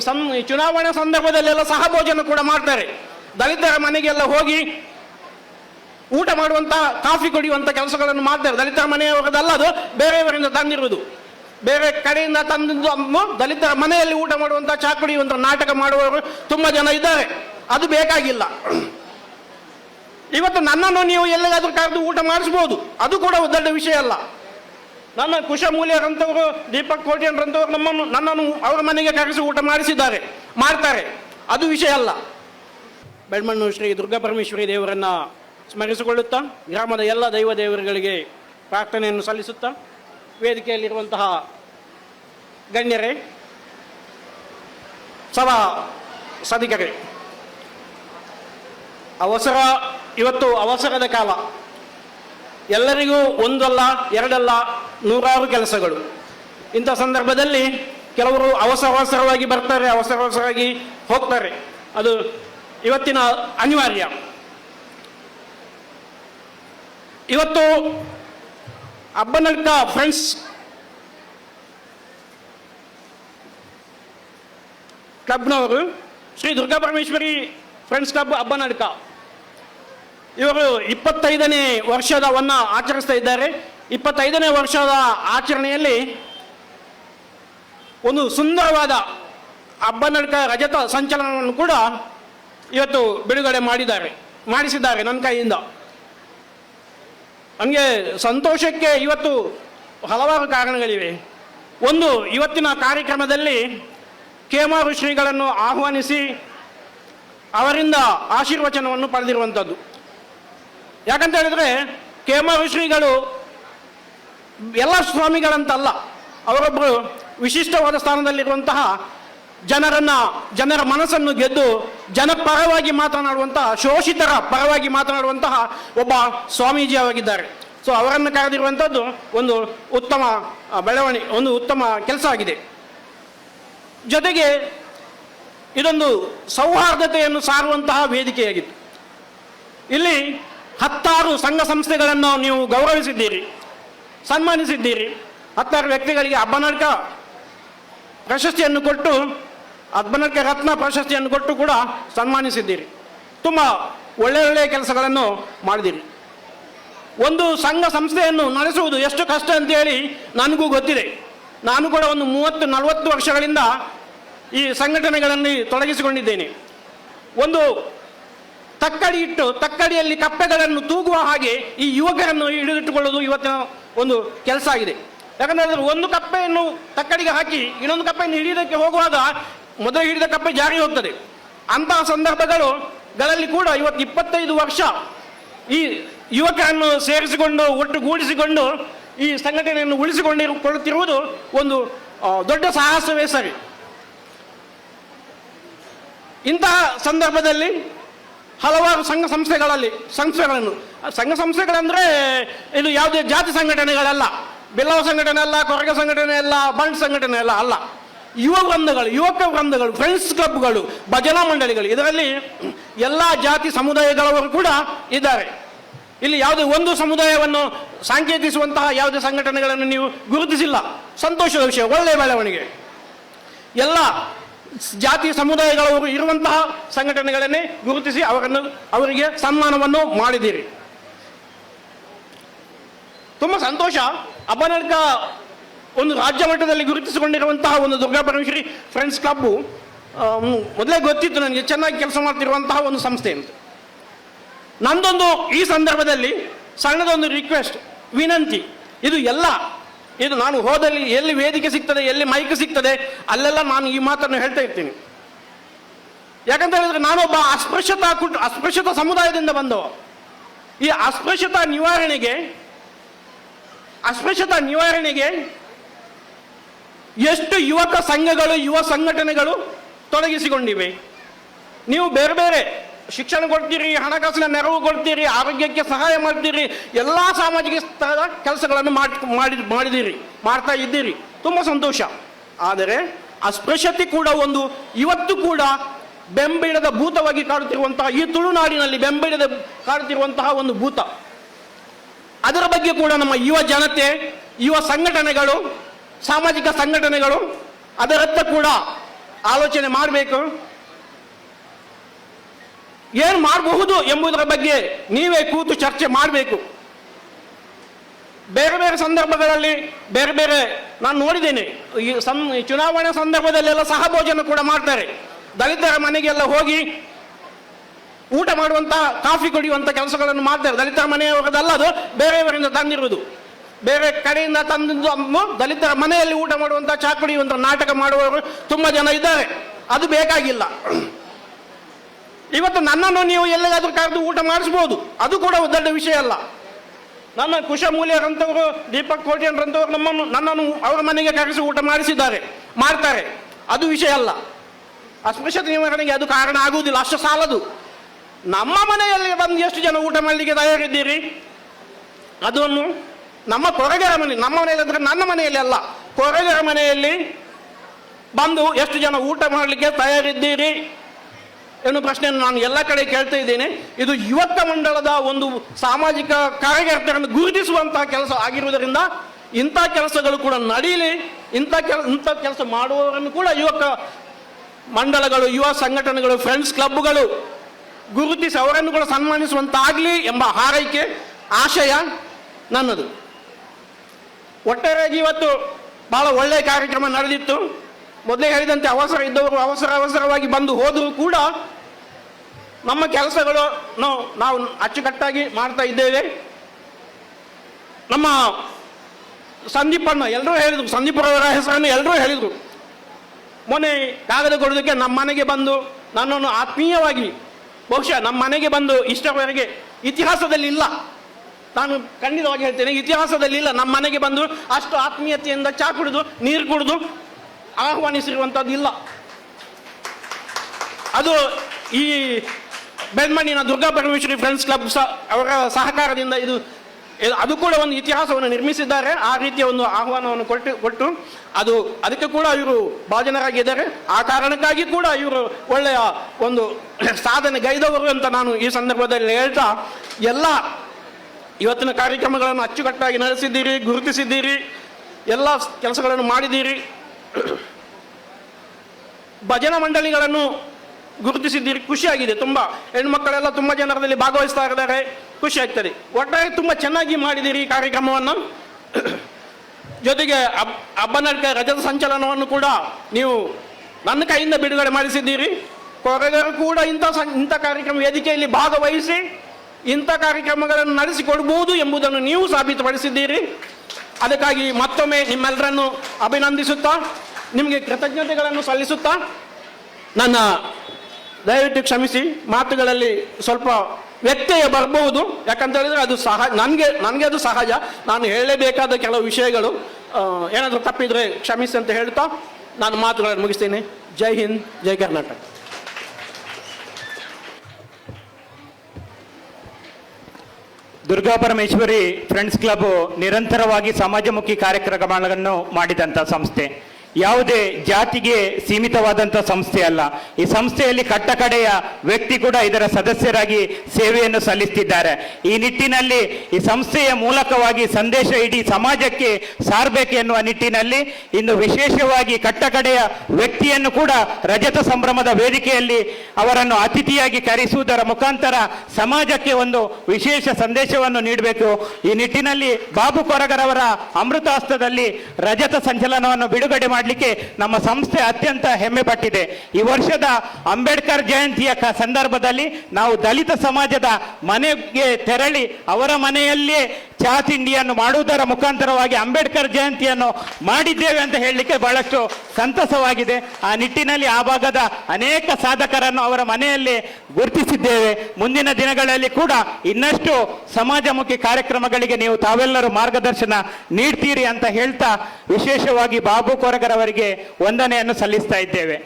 ಸಂ, ಚುನಾವಣೆ ಸಂದರ್ಭದಲ್ಲೆಲ್ಲ ಸಹಭೋಜನ ಕೂಡ ಮಾಡ್ತಾರೆ. ದಲಿತರ ಮನೆಗೆಲ್ಲ ಹೋಗಿ ಊಟ ಮಾಡುವಂಥ ಕಾಫಿ ಕುಡಿಯುವಂತ ಕೆಲಸಗಳನ್ನು ಮಾಡ್ತಾರೆ. ದಲಿತರ ಮನೆಯವರದಲ್ಲ ಅದು, ಬೇರೆಯವರಿಂದ ತಂದಿರುವುದು. ಬೇರೆ ಕಡೆಯಿಂದ ತಂದಿದ್ದು ದಲಿತರ ಮನೆಯಲ್ಲಿ ಊಟ ಮಾಡುವಂಥ ಚಾ ಕುಡಿಯುವಂತ ನಾಟಕ ಮಾಡುವವರು ತುಂಬಾ ಜನ ಇದ್ದಾರೆ. ಅದು ಬೇಕಾಗಿಲ್ಲ. ಇವತ್ತು ನನ್ನನ್ನು ನೀವು ಎಲ್ಲಿಗಾದ್ರೂ ಕರೆದು ಊಟ ಮಾಡಿಸ್ಬೋದು. ಅದು ಕೂಡ ದೊಡ್ಡ ವಿಷಯ ಅಲ್ಲ. ನನ್ನ ಕುಶಮೂಲ್ಯರಂತವರು ದೀಪಕ್ ಕೋಟ್ಯನ್ರಂತವರು ನಮ್ಮನ್ನು ನನ್ನನ್ನು ಅವರ ಮನೆಗೆ ಕರೆಸಿ ಊಟ ಮಾಡಿಸಿದ್ದಾರೆ. ಮಾಡ್ತಾರೆ. ಅದು ವಿಷಯ ಅಲ್ಲ. ಬೆಳ್ಮಣ್ಣು ಶ್ರೀ ದುರ್ಗಾ ಪರಮೇಶ್ವರಿ ದೇವರನ್ನ ಸ್ಮರಿಸಿಕೊಳ್ಳುತ್ತಾ, ಗ್ರಾಮದ ಎಲ್ಲ ದೈವ ದೇವರುಗಳಿಗೆ ಪ್ರಾರ್ಥನೆಯನ್ನು ಸಲ್ಲಿಸುತ್ತಾ, ವೇದಿಕೆಯಲ್ಲಿರುವಂತಹ ಗಣ್ಯರೇ, ಸಭಾ ಸದಿಕರೇ. ಅವಸರ, ಇವತ್ತು ಅವಸರದ ಕಾಲ. ಎಲ್ಲರಿಗೂ ಒಂದಲ್ಲ, ಎರಡಲ್ಲ ನೂರಾರು ಕೆಲಸಗಳು. ಇಂಥ ಸಂದರ್ಭದಲ್ಲಿ ಕೆಲವರು ಅವಸರ ಅವಸರವಾಗಿ ಬರ್ತಾರೆ ಅವಸರ ಅವಸರವಾಗಿ ಹೋಗ್ತಾರೆ. ಅದು ಇವತ್ತಿನ ಅನಿವಾರ್ಯ. ಇವತ್ತು ಅಬ್ಬನಡ್ಕ ಫ್ರೆಂಡ್ಸ್ ಕ್ಲಬ್ನವರು ಶ್ರೀ ದುರ್ಗಾ ಪರಮೇಶ್ವರಿ ಫ್ರೆಂಡ್ಸ್ ಕ್ಲಬ್ ಅಬ್ಬನಡ್ಕ ಇವರು ಇಪ್ಪತ್ತೈದನೇ ವರ್ಷದವನ್ನ ಆಚರಿಸ್ತಾ ಇದ್ದಾರೆ. ಇಪ್ಪತ್ತೈದನೇ ವರ್ಷದ ಆಚರಣೆಯಲ್ಲಿ ಒಂದು ಸುಂದರವಾದ ಹಬ್ಬನಡ್ಕ ರಜತ ಸಂಚಲನವನ್ನು ಕೂಡ ಇವತ್ತು ಬಿಡುಗಡೆ ಮಾಡಿದ್ದಾರೆ, ಮಾಡಿಸಿದ್ದಾರೆ ನನ್ನ ಕೈಯಿಂದ. ನನಗೆ ಸಂತೋಷಕ್ಕೆ ಇವತ್ತು ಹಲವಾರು ಕಾರಣಗಳಿವೆ. ಒಂದು, ಇವತ್ತಿನ ಕಾರ್ಯಕ್ರಮದಲ್ಲಿ ಕೇಮಾರು ಶ್ರೀಗಳನ್ನು ಆಹ್ವಾನಿಸಿ ಅವರಿಂದ ಆಶೀರ್ವಚನವನ್ನು ಪಡೆದಿರುವಂಥದ್ದು. ಯಾಕಂತ ಹೇಳಿದ್ರೆ, ಕೇಮಾರು ಶ್ರೀಗಳು ಎಲ್ಲ ಸ್ವಾಮಿಗಳಂತಲ್ಲ, ಅವರೊಬ್ಬರು ವಿಶಿಷ್ಟವಾದ ಸ್ಥಾನದಲ್ಲಿರುವಂತಹ ಜನರನ್ನ, ಜನರ ಮನಸ್ಸನ್ನು ಗೆದ್ದು ಜನಪರವಾಗಿ ಮಾತನಾಡುವಂತಹ ಶೋಷಿತರ ಪರವಾಗಿ ಮಾತನಾಡುವಂತಹ ಒಬ್ಬ ಸ್ವಾಮೀಜಿ ಆಗಿದ್ದಾರೆ ಸೊ ಅವರನ್ನು ಕರೆದಿರುವಂಥದ್ದು ಒಂದು ಉತ್ತಮ ಬೆಳವಣಿಗೆ ಒಂದು ಉತ್ತಮ ಕೆಲಸ ಆಗಿದೆ. ಜೊತೆಗೆ ಇದೊಂದು ಸೌಹಾರ್ದತೆಯನ್ನು ಸಾರುವಂತಹ ವೇದಿಕೆಯಾಗಿತ್ತು. ಇಲ್ಲಿ ಹತ್ತಾರು ಸಂಘ ಸಂಸ್ಥೆಗಳನ್ನು ನೀವು ಗೌರವಿಸಿದ್ದೀರಿ. ಸನ್ಮಾನಿಸಿದ್ದೀರಿ. ಹತ್ತಾರು ವ್ಯಕ್ತಿಗಳಿಗೆ ಅಬ್ಬನಡ್ಕ ಪ್ರಶಸ್ತಿಯನ್ನು ಕೊಟ್ಟು, ಅಬ್ಬನಡ್ಕ ರತ್ನ ಪ್ರಶಸ್ತಿಯನ್ನು ಕೊಟ್ಟು ಕೂಡ ಸನ್ಮಾನಿಸಿದ್ದೀರಿ. ತುಂಬ ಒಳ್ಳೆ ಒಳ್ಳೆಯ ಕೆಲಸಗಳನ್ನು ಮಾಡಿದಿರಿ ಒಂದು ಸಂಘ ಸಂಸ್ಥೆಯನ್ನು ನಡೆಸುವುದು ಎಷ್ಟು ಕಷ್ಟ ಅಂತೇಳಿ ನನಗೂ ಗೊತ್ತಿದೆ. ನಾನು ಕೂಡ ಒಂದು ಮೂವತ್ತು, ನಲವತ್ತು ವರ್ಷಗಳಿಂದ ಈ ಸಂಘಟನೆಗಳಲ್ಲಿ ತೊಡಗಿಸಿಕೊಂಡಿದ್ದೇನೆ. ಒಂದು ತಕ್ಕಡಿ ಇಟ್ಟು, ತಕ್ಕಡಿಯಲ್ಲಿ ಕಪ್ಪೆಗಳನ್ನು ತೂಗುವ ಹಾಗೆ ಈ ಯುವಕರನ್ನು ಹಿಡಿದಿಟ್ಟುಕೊಳ್ಳುವುದು ಇವತ್ತಿನ ಒಂದು ಕೆಲಸ ಆಗಿದೆ. ಯಾಕಂದ್ರೆ ಒಂದು ಕಪ್ಪೆಯನ್ನು ತಕ್ಕಡಿಗೆ ಹಾಕಿ ಇನ್ನೊಂದು ಕಪ್ಪೆಯನ್ನು ಹಿಡಿಯೋದಕ್ಕೆ ಹೋಗುವಾಗ ಮೊದಲು ಹಿಡಿದ ಕಪ್ಪೆ ಜಾರಿ ಹೋಗ್ತದೆ. ಅಂತಹ ಸಂದರ್ಭಗಳು ಗಳಲ್ಲಿ ಕೂಡ ಇವತ್ತು ಇಪ್ಪತ್ತೈದು ವರ್ಷ ಈ ಯುವಕರನ್ನು ಸೇರಿಸಿಕೊಂಡು, ಒಟ್ಟುಗೂಡಿಸಿಕೊಂಡು ಈ ಸಂಘಟನೆಯನ್ನು ಉಳಿಸಿಕೊಂಡಿರುಕೊಳ್ಳುತ್ತಿರುವುದು ಒಂದು ದೊಡ್ಡ ಸಾಹಸವೇ ಸರಿ. ಇಂತಹ ಸಂದರ್ಭದಲ್ಲಿ ಹಲವಾರು ಸಂಘ ಸಂಸ್ಥೆಗಳಲ್ಲಿ, ಸಂಸ್ಥೆಗಳನ್ನು ಸಂಘ ಸಂಸ್ಥೆಗಳಂದರೆ ಇದು ಯಾವುದೇ ಜಾತಿ ಸಂಘಟನೆಗಳಲ್ಲ, ಬಿಲ್ಲವ ಸಂಘಟನೆ ಅಲ್ಲ, ಕೊರಗ ಸಂಘಟನೆ ಅಲ್ಲ, ಬಂಡ್ ಸಂಘಟನೆ ಅಲ್ಲ ಅಲ್ಲ. ಯುವ ವೃಂದಗಳು, ಯುವಕ ವೃಂದಗಳು ಫ್ರೆಂಡ್ಸ್ ಕ್ಲಬ್ಗಳು ಭಜನಾ ಮಂಡಳಿಗಳು, ಇದರಲ್ಲಿ ಎಲ್ಲ ಜಾತಿ ಸಮುದಾಯಗಳವರು ಕೂಡ ಇದ್ದಾರೆ. ಇಲ್ಲಿ ಯಾವುದೇ ಒಂದು ಸಮುದಾಯವನ್ನು ಸಾಂಕೇತಿಸುವಂತಹ ಯಾವುದೇ ಸಂಘಟನೆಗಳನ್ನು ನೀವು ಗುರುತಿಸಿಲ್ಲ. ಸಂತೋಷದ ವಿಷಯ ಒಳ್ಳೆಯ ಬೆಳವಣಿಗೆ. ಎಲ್ಲ ಜಾತಿ ಸಮುದಾಯಗಳವರು ಇರುವಂತಹ ಸಂಘಟನೆಗಳನ್ನೇ ಗುರುತಿಸಿ ಅವರನ್ನು, ಅವರಿಗೆ ಸನ್ಮಾನವನ್ನು ಮಾಡಿದ್ದೀರಿ. ತುಂಬ ಸಂತೋಷ. ಅಬ್ಬನಡ್ಕ ಒಂದು ರಾಜ್ಯ ಮಟ್ಟದಲ್ಲಿ ಗುರುತಿಸಿಕೊಂಡಿರುವಂತಹ ಒಂದು ದುರ್ಗಾ ಪರಮೇಶ್ವರಿ ಫ್ರೆಂಡ್ಸ್ ಕ್ಲಬ್ಬು ಮೊದಲೇ ಗೊತ್ತಿತ್ತು ನನಗೆ ಚೆನ್ನಾಗಿ ಕೆಲಸ ಮಾಡ್ತಿರುವಂತಹ ಒಂದು ಸಂಸ್ಥೆ ಅಂತ. ನಂದೊಂದು ಈ ಸಂದರ್ಭದಲ್ಲಿ ಸಣ್ಣದೊಂದು ರಿಕ್ವೆಸ್ಟ್ ವಿನಂತಿ. ಇದು ಎಲ್ಲ, ಇದು ನಾನು ಹೋದಲ್ಲಿ ಎಲ್ಲಿ ವೇದಿಕೆ ಸಿಗ್ತದೆ, ಎಲ್ಲಿ ಮೈಕ್ ಸಿಗ್ತದೆ, ಅಲ್ಲೆಲ್ಲ ನಾನು ಈ ಮಾತನ್ನು ಹೇಳ್ತಾ ಇರ್ತೀನಿ. ಯಾಕಂತ ಹೇಳಿದ್ರೆ ನಾನೊಬ್ಬ ಅಸ್ಪೃಶ್ಯತಾ ಕುಟ್, ಅಸ್ಪೃಶ್ಯತಾ ಸಮುದಾಯದಿಂದ ಬಂದವ. ಈ ಅಸ್ಪೃಶ್ಯತಾ ನಿವಾರಣೆಗೆ ಅಸ್ಪೃಶ್ಯತಾ ನಿವಾರಣೆಗೆ ಎಷ್ಟು ಯುವಕ ಸಂಘಗಳು, ಯುವ ಸಂಘಟನೆಗಳು ತೊಡಗಿಸಿಕೊಂಡಿವೆ. ನೀವು ಬೇರೆ ಬೇರೆ ಶಿಕ್ಷಣ ಕೊಡ್ತೀರಿ, ಹಣಕಾಸಿನ ನೆರವು ಕೊಡ್ತೀರಿ, ಆರೋಗ್ಯಕ್ಕೆ ಸಹಾಯ ಮಾಡ್ತೀರಿ, ಎಲ್ಲ ಸಾಮಾಜಿಕ ಸ್ಥಳದ ಕೆಲಸಗಳನ್ನು ಮಾಡಿ ಮಾಡಿ ಮಾಡಿದ್ದೀರಿ ಮಾಡ್ತಾ ಇದ್ದೀರಿ. ತುಂಬ ಸಂತೋಷ. ಆದರೆ ಅಸ್ಪೃಶ್ಯತೆ ಕೂಡ ಒಂದು, ಇವತ್ತು ಕೂಡ ಬೆಂಬಿಡದ ಭೂತವಾಗಿ ಕಾಡುತ್ತಿರುವಂತಹ, ಈ ತುಳುನಾಡಿನಲ್ಲಿ ಬೆಂಬಿಡದ ಕಾಡುತ್ತಿರುವಂತಹ ಒಂದು ಭೂತ. ಅದರ ಬಗ್ಗೆ ಕೂಡ ನಮ್ಮ ಯುವ ಜನತೆ, ಯುವ ಸಂಘಟನೆಗಳು, ಸಾಮಾಜಿಕ ಸಂಘಟನೆಗಳು ಅದರತ್ತ ಕೂಡ ಆಲೋಚನೆ ಮಾಡಬೇಕು. ಏನು ಮಾಡಬಹುದು ಎಂಬುದರ ಬಗ್ಗೆ ನೀವೇ ಕೂತು ಚರ್ಚೆ ಮಾಡಬೇಕು. ಬೇರೆ ಬೇರೆ ಸಂದರ್ಭಗಳಲ್ಲಿ, ಬೇರೆ ಬೇರೆ ನಾನು ನೋಡಿದ್ದೇನೆ, ಈ ಸಂ ಚುನಾವಣೆ ಸಂದರ್ಭದಲ್ಲೆಲ್ಲ ಸಹಭೋಜನ ಕೂಡ ಮಾಡ್ತಾರೆ. ದಲಿತರ ಮನೆಗೆಲ್ಲ ಹೋಗಿ ಊಟ ಮಾಡುವಂಥ ಕಾಫಿ ಕುಡಿಯುವಂತ ಕೆಲಸಗಳನ್ನು ಮಾಡ್ತಾರೆ. ದಲಿತರ ಮನೆಯವರದಲ್ಲ ಅದು. ಬೇರೆಯವರಿಂದ ತಂದಿರುವುದು. ಬೇರೆ ಕಡೆಯಿಂದ ತಂದಿದ್ದು ದಲಿತರ ಮನೆಯಲ್ಲಿ ಊಟ ಮಾಡುವಂಥ ಚಾ ಕುಡಿಯುವಂತ ನಾಟಕ ಮಾಡುವವರು ತುಂಬಾ ಜನ ಇದ್ದಾರೆ. ಅದು ಬೇಕಾಗಿಲ್ಲ. ಇವತ್ತು ನನ್ನನ್ನು ನೀವು ಎಲ್ಲಿಗಾದರೂ ಕರೆದು ಊಟ ಮಾಡಿಸ್ಬೋದು. ಅದು ಕೂಡ ದೊಡ್ಡ ವಿಷಯ ಅಲ್ಲ. ನನ್ನ ಕುಶಮೂಲ್ಯರಂಥವರು ದೀಪಕ್ ಕೋಟ್ಯನ್ರಂಥವ್ರು ನಮ್ಮನ್ನು, ನನ್ನನ್ನು ಅವರ ಮನೆಗೆ ಕರೆಸಿ ಊಟ ಮಾಡಿಸಿದ್ದಾರೆ, ಮಾಡ್ತಾರೆ. ಅದು ವಿಷಯ ಅಲ್ಲ. ಅಸ್ಪೃಶ್ಯತೆ ನಿವಾರಣೆಗೆ ಅದು ಕಾರಣ ಆಗುವುದಿಲ್ಲ. ಅಷ್ಟು ಸಾಲದು. ನಮ್ಮ ಮನೆಯಲ್ಲಿ ಬಂದು ಎಷ್ಟು ಜನ ಊಟ ಮಾಡಲಿಕ್ಕೆ ತಯಾರಿದ್ದೀರಿ? ಅದನ್ನು ನಮ್ಮ ಕೊರಗರ ಮನೆ, ನಮ್ಮ ಮನೆಯಲ್ಲಿ ಅಂದರೆ ನನ್ನ ಮನೆಯಲ್ಲಿ ಅಲ್ಲ, ಕೊರಗರ ಮನೆಯಲ್ಲಿ ಬಂದು ಎಷ್ಟು ಜನ ಊಟ ಮಾಡಲಿಕ್ಕೆ ತಯಾರಿದ್ದೀರಿ ಎನ್ನುವ ಪ್ರಶ್ನೆಯನ್ನು ನಾನು ಎಲ್ಲ ಕಡೆ ಕೇಳ್ತಾ ಇದ್ದೇನೆ. ಇದು ಯುವಕ ಮಂಡಳದ ಒಂದು ಸಾಮಾಜಿಕ ಕಾರ್ಯಕರ್ತರನ್ನು ಗುರುತಿಸುವಂತಹ ಕೆಲಸ ಆಗಿರುವುದರಿಂದ ಇಂಥ ಕೆಲಸಗಳು ಕೂಡ ನಡೀಲಿ. ಇಂಥ ಕೆಲ, ಇಂಥ ಕೆಲಸ ಮಾಡುವವರನ್ನು ಕೂಡ ಯುವಕ ಮಂಡಳಗಳು ಯುವ ಸಂಘಟನೆಗಳು ಫ್ರೆಂಡ್ಸ್ ಕ್ಲಬ್ಗಳು ಗುರುತಿಸಿ ಅವರನ್ನು ಕೂಡ ಸನ್ಮಾನಿಸುವಂತಾಗಲಿ ಎಂಬ ಹಾರೈಕೆ, ಆಶಯ ನನ್ನದು. ಒಟ್ಟಾರೆಯಾಗಿ ಇವತ್ತು ಬಹಳ ಒಳ್ಳೆಯ ಕಾರ್ಯಕ್ರಮ ನಡೆದಿತ್ತು. ಮೊದಲೇ ಹೇಳಿದಂತೆ ಅವಸರ ಇದ್ದವರು ಅವಸರ ಅವಸರವಾಗಿ ಬಂದು ಹೋದರೂ ಕೂಡ ನಮ್ಮ ಕೆಲಸಗಳು ನಾವು ಅಚ್ಚುಕಟ್ಟಾಗಿ ಮಾಡ್ತಾ ಇದ್ದೇವೆ. ನಮ್ಮ ಸಂದೀಪಣ್ಣ ಎಲ್ಲರೂ ಹೇಳಿದ್ರು ಸಂದೀಪರವರ ಹೆಸರನ್ನು ಎಲ್ಲರೂ ಹೇಳಿದರು. ಮೊನ್ನೆ ಕಾಗದ ಕೊಡೋದಕ್ಕೆ ನಮ್ಮ ಮನೆಗೆ ಬಂದು ನನ್ನನ್ನು ಆತ್ಮೀಯವಾಗಿ ಬಹುಶಃ ನಮ್ಮ ಮನೆಗೆ ಬಂದು ಇಷ್ಟವರೆಗೆ ಇತಿಹಾಸದಲ್ಲಿ ಇಲ್ಲ ನಾನು ಖಂಡಿತವಾಗಿ ಹೇಳ್ತೇನೆ ಇತಿಹಾಸದಲ್ಲಿ ಇಲ್ಲ ನಮ್ಮ ಮನೆಗೆ ಬಂದು ಅಷ್ಟು ಆತ್ಮೀಯತೆಯಿಂದ ಚಾ ಕುಡಿದು, ನೀರು ಕುಡಿದು ಆಹ್ವಾನಿಸಿರುವಂಥದ್ದು ಇಲ್ಲ. ಅದು ಈ ಬೆನ್ಮಣ್ಣಿನ ದುರ್ಗಾ ಪರಮೇಶ್ವರಿ ಫ್ರೆಂಡ್ಸ್ ಕ್ಲಬ್ ಸಹ ಅವರ ಸಹಕಾರದಿಂದ ಇದು ಇದು- ಅದು ಕೂಡ ಒಂದು ಇತಿಹಾಸವನ್ನು ನಿರ್ಮಿಸಿದ್ದಾರೆ. ಆ ರೀತಿಯ ಒಂದು ಆಹ್ವಾನವನ್ನು ಕೊಟ್ಟು ಕೊಟ್ಟು ಅದು ಅದಕ್ಕೆ ಕೂಡ ಇವರು ಭಾಜನರಾಗಿದ್ದಾರೆ. ಆ ಕಾರಣಕ್ಕಾಗಿ ಕೂಡ ಇವರು ಒಳ್ಳೆಯ ಒಂದು ಸಾಧನೆ, ಗೈದವರು ಅಂತ ನಾನು ಈ ಸಂದರ್ಭದಲ್ಲಿ ಹೇಳ್ತಾ, ಎಲ್ಲ ಇವತ್ತಿನ ಕಾರ್ಯಕ್ರಮಗಳನ್ನು ಅಚ್ಚುಕಟ್ಟಾಗಿ ನಡೆಸಿದ್ದೀರಿ, ಗುರುತಿಸಿದ್ದೀರಿ, ಎಲ್ಲ ಕೆಲಸಗಳನ್ನು ಮಾಡಿದ್ದೀರಿ. ಭಜನ ಮಂಡಳಿಗಳನ್ನು ಗುರುತಿಸಿದ್ದೀರಿ. ಖುಷಿಯಾಗಿದೆ, ತುಂಬ. ಹೆಣ್ಮಕ್ಕಳೆಲ್ಲ ತುಂಬ ಜನರಲ್ಲಿ ಭಾಗವಹಿಸ್ತಾ ಇದ್ದಾರೆ. ಖುಷಿ ಆಗ್ತದೆ. ಒಟ್ಟಾಗಿ ತುಂಬ ಚೆನ್ನಾಗಿ ಮಾಡಿದ್ದೀರಿ ಈ ಕಾರ್ಯಕ್ರಮವನ್ನು. ಜೊತೆಗೆ ಅಬ್ ಅಬ್ಬನಡ್ಕ ರಜತ ಸಂಚಲನವನ್ನು ಕೂಡ ನೀವು ನನ್ನ ಕೈಯಿಂದ ಬಿಡುಗಡೆ ಮಾಡಿಸಿದ್ದೀರಿ. ಕೊರಗರು ಕೂಡ ಇಂಥ ಸಂ- ಇಂಥ ಕಾರ್ಯಕ್ರಮ ವೇದಿಕೆಯಲ್ಲಿ ಭಾಗವಹಿಸಿ ಇಂಥ ಕಾರ್ಯಕ್ರಮಗಳನ್ನು ನಡೆಸಿಕೊಡ್ಬೋದು ಎಂಬುದನ್ನು ನೀವು ಸಾಬೀತುಪಡಿಸಿದ್ದೀರಿ. ಅದಕ್ಕಾಗಿ ಮತ್ತೊಮ್ಮೆ ನಿಮ್ಮೆಲ್ಲರನ್ನು ಅಭಿನಂದಿಸುತ್ತಾ, ನಿಮಗೆ ಕೃತಜ್ಞತೆಗಳನ್ನು ಸಲ್ಲಿಸುತ್ತಾ, ನನ್ನ ದಯವಿಟ್ಟು ಕ್ಷಮಿಸಿ, ಮಾತುಗಳಲ್ಲಿ ಸ್ವಲ್ಪ ವ್ಯತ್ಯಯ ಯಾಕಂತ ಹೇಳಿದ್ರೆ ಅದು ಸಹ, ನನಗೆ ನನಗೆ ಅದು ಸಹಜ. ನಾನು ಹೇಳಲೇಬೇಕಾದ ಕೆಲವು ವಿಷಯಗಳು ಏನಾದರೂ ತಪ್ಪಿದರೆ ಕ್ಷಮಿಸಿ ಅಂತ ಹೇಳ್ತಾ ನಾನು ಮಾತುಗಳನ್ನು ಮುಗಿಸ್ತೀನಿ. ಜೈ ಹಿಂದ್, ಜೈ ಕರ್ನಾಟಕ. ದುರ್ಗಾ ಪರಮೇಶ್ವರಿ ಫ್ರೆಂಡ್ಸ್ ಕ್ಲಬ್ ನಿರಂತರವಾಗಿ ಸಮಾಜಮುಖಿ ಕಾರ್ಯಕ್ರಮಗಳನ್ನು ಮಾಡಿದಂಥ ಸಂಸ್ಥೆ. ಯಾವುದೇ ಜಾತಿಗೆ ಸೀಮಿತವಾದಂಥ ಸಂಸ್ಥೆ ಅಲ್ಲ. ಈ ಸಂಸ್ಥೆಯಲ್ಲಿ ಕಟ್ಟಕಡೆಯ ವ್ಯಕ್ತಿ ಕೂಡ ಇದರ ಸದಸ್ಯರಾಗಿ ಸೇವೆಯನ್ನು ಸಲ್ಲಿಸ್ತಿದ್ದಾರೆ. ಈ ನಿಟ್ಟಿನಲ್ಲಿ ಈ ಸಂಸ್ಥೆಯ ಮೂಲಕವಾಗಿ ಸಂದೇಶ ಇಡೀ ಸಮಾಜಕ್ಕೆ ಸಾರಬೇಕು ಎನ್ನುವ ನಿಟ್ಟಿನಲ್ಲಿ ಇನ್ನು ವಿಶೇಷವಾಗಿ ಕಟ್ಟಕಡೆಯ ವ್ಯಕ್ತಿಯನ್ನು ಕೂಡ ರಜತ ಸಂಭ್ರಮದ ವೇದಿಕೆಯಲ್ಲಿ ಅವರನ್ನು ಅತಿಥಿಯಾಗಿ ಕರೆಸುವುದರ ಮುಖಾಂತರ ಸಮಾಜಕ್ಕೆ ಒಂದು ವಿಶೇಷ ಸಂದೇಶವನ್ನು ನೀಡಬೇಕು. ಈ ನಿಟ್ಟಿನಲ್ಲಿ ಬಾಬು ಕೊರಗರವರ ಅಮೃತಾಸ್ತ್ರದಲ್ಲಿ ರಜತ ಸಂಚಲನವನ್ನು ಬಿಡುಗಡೆ ಮಾಡಲಿಕ್ಕೆ ನಮ್ಮ ಸಂಸ್ಥೆ ಅತ್ಯಂತ ಹೆಮ್ಮೆ ಪಟ್ಟಿದೆ. ಈ ವರ್ಷದ ಅಂಬೇಡ್ಕರ್ ಜಯಂತಿಯ ಸಂದರ್ಭದಲ್ಲಿ ನಾವು ದಲಿತ ಸಮಾಜದ ಮನೆಗೆ ತೆರಳಿ ಅವರ ಮನೆಯಲ್ಲಿಯೇ ಚಹಾ ತಿಂಡಿಯನ್ನು ಮಾಡುವುದರ ಮುಖಾಂತರವಾಗಿ ಅಂಬೇಡ್ಕರ್ ಜಯಂತಿಯನ್ನು ಮಾಡಿದ್ದೇವೆ ಅಂತ ಹೇಳಲಿಕ್ಕೆ ಬಹಳಷ್ಟು ಸಂತಸವಾಗಿದೆ. ಆ ನಿಟ್ಟಿನಲ್ಲಿ ಆ ಭಾಗದ ಅನೇಕ ಸಾಧಕರನ್ನು ಅವರ ಮನೆಯಲ್ಲಿ ಗುರುತಿಸಿದ್ದೇವೆ. ಮುಂದಿನ ದಿನಗಳಲ್ಲಿ ಕೂಡ ಇನ್ನಷ್ಟು ಸಮಾಜಮುಖಿ ಕಾರ್ಯಕ್ರಮಗಳಿಗೆ ನೀವು ತಾವೆಲ್ಲರೂ ಮಾರ್ಗದರ್ಶನ ನೀಡ್ತೀರಿ ಅಂತ ಹೇಳ್ತಾ ವಿಶೇಷವಾಗಿ ಬಾಬು ಕೊರಗರವರಿಗೆ ವಂದನೆಯನ್ನು ಸಲ್ಲಿಸ್ತಾ ಇದ್ದೇವೆ.